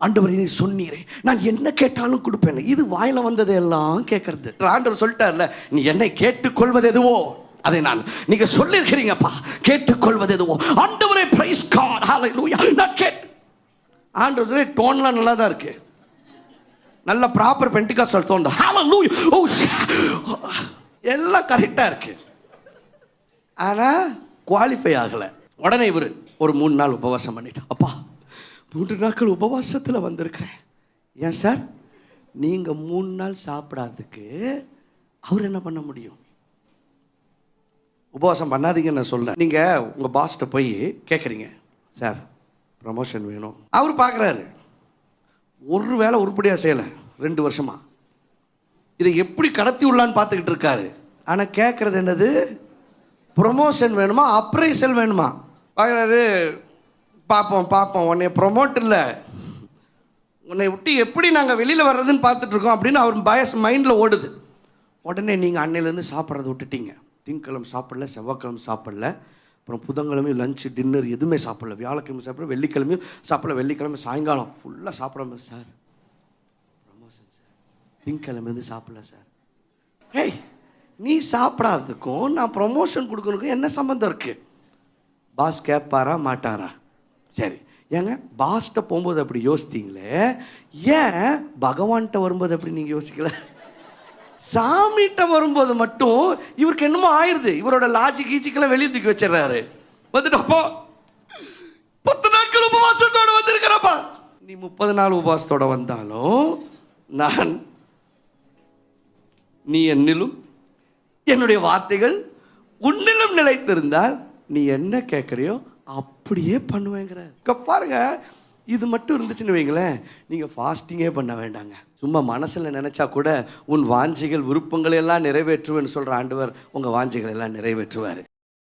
ஆண்டவர் நீ சொன்னீரே. நான் என்ன கேட்டாலும் கொடுப்பேன் இது வாயில வந்தது எல்லாம் கேட்கறது. ஆண்டவர் சொல்லிட்டார்ல நீ என்னை கேட்டுக்கொள்வது எதுவோ? அதை நான் நீங்க சொல்லியிருக்கிறீங்கப்பா கேட்டுக்கொள்வது எதுவோ? ஆண்டவரை பிரைஸ் காட் ஹalleluya நான் கேட் ஆண்டவர் டோன்லாம் நல்லா தான் இருக்கு. நல்ல ப்ராப்பர் பென்டிகாஸ்டல் டோன் ஹalleluya ஓ oh, எல்லாம் கரெக்டா இருக்கு. ஆனா குவாலிஃபை ஆகல. உடனே இவர் ஒரு மூணு நாள் உபவாசம் பண்ணிட்டு அப்பா மூன்று நாட்கள் உபவாசத்தில் வந்திருக்கிறேன். ஏன் சார்? நீங்கள் மூணு நாள் சாப்பிடாததுக்கு அவர் என்ன பண்ண முடியும்? உபவாசம் பண்ணாதீங்கன்னு நான் சொல்ல நீங்கள் உங்கள் பாஸ்ட்ட போய் கேட்குறீங்க சார் ப்ரமோஷன் வேணும். அவர் பார்க்குறாரு ஒரு வேலை உருப்படியாக செய்யலை ரெண்டு வருஷமா. இதை எப்படி கடத்தி உள்ளான்னு பார்த்துக்கிட்டு இருக்காரு. ஆனால் கேட்குறது என்னது? ப்ரொமோஷன் வேணுமா அப்ரைசல் வேணுமா? பார்க்குறாரு பார்ப்போம் பார்ப்போம். உன்னை ப்ரொமோட் இல்லை. உன்னை விட்டு எப்படி நாங்கள் வெளியில் வர்றதுன்னு பார்த்துட்ருக்கோம் அப்படின்னு அவர் பயஸ் மைண்டில் ஓடுது. உடனே நீங்கள் அன்னையிலேருந்து சாப்பிட்றத விட்டுட்டீங்க. திங்கக்கிழமை சாப்பிடல செவ்வாய்க்கிழமை சாப்பிடல. அப்புறம் புதன்கிழமையும் லஞ்ச் டின்னர் எதுவுமே சாப்பிடல. வியாழக்கிழமை சாப்பிடல வெள்ளிக்கிழமையும் சாப்பிடல. வெள்ளிக்கிழமை சாயங்காலம் ஃபுல்லாக சாப்பிடாம சார் ப்ரமோஷன் சார் திங்கக்கிழமைலேருந்து சாப்பிடல சார் ஹேய் நீ சாப்பிடாததுக்கும் நான் ப்ரொமோஷன் கொடுக்கறதுக்கும் என்ன சம்மந்தம் இருக்குது பாஸ் கேட்பாரா மாட்டாரா? சரி. ஏங்க பாஸ்ட்ட போகும்போது அப்படி யோசித்தீங்களே? ஏன் பகவான்கிட்ட வரும்போது அப்படி நீங்கள் யோசிக்கல? சாமிகிட்ட வரும்போது மட்டும் இவருக்கு என்னமோ ஆயிடுது இவரோட லாஜி கீச்சிக்கெல்லாம் வெளியே தூக்கி வச்சிடுறாரு. வந்துட்டு அப்போ பத்து நாட்கள் உபவாசத்தோடு வந்திருக்கிறப்பா. நீ முப்பது நாள் உபவாசத்தோட வந்தாலும் நான் நீ என்னிலும் என்னுடைய வார்த்தைகள் உன்னிலும் நிலைத்திருந்தால் நீ என்ன கேட்குறியோ அப்படியே பண்ணுவேங்கிற இங்க பாருங்க இது மட்டும் இருந்துச்சுன்னு வைங்களேன் நீங்கள் ஃபாஸ்டிங்கே பண்ண வேண்டாங்க. சும்மா மனசில் நினச்சா கூட உன் வாஞ்சிகள் விருப்பங்களை எல்லாம் நிறைவேற்றுவேன்னு சொல்கிற ஆண்டவர் உங்கள் வாஞ்சிகள் எல்லாம் நிறைவேற்றுவார்.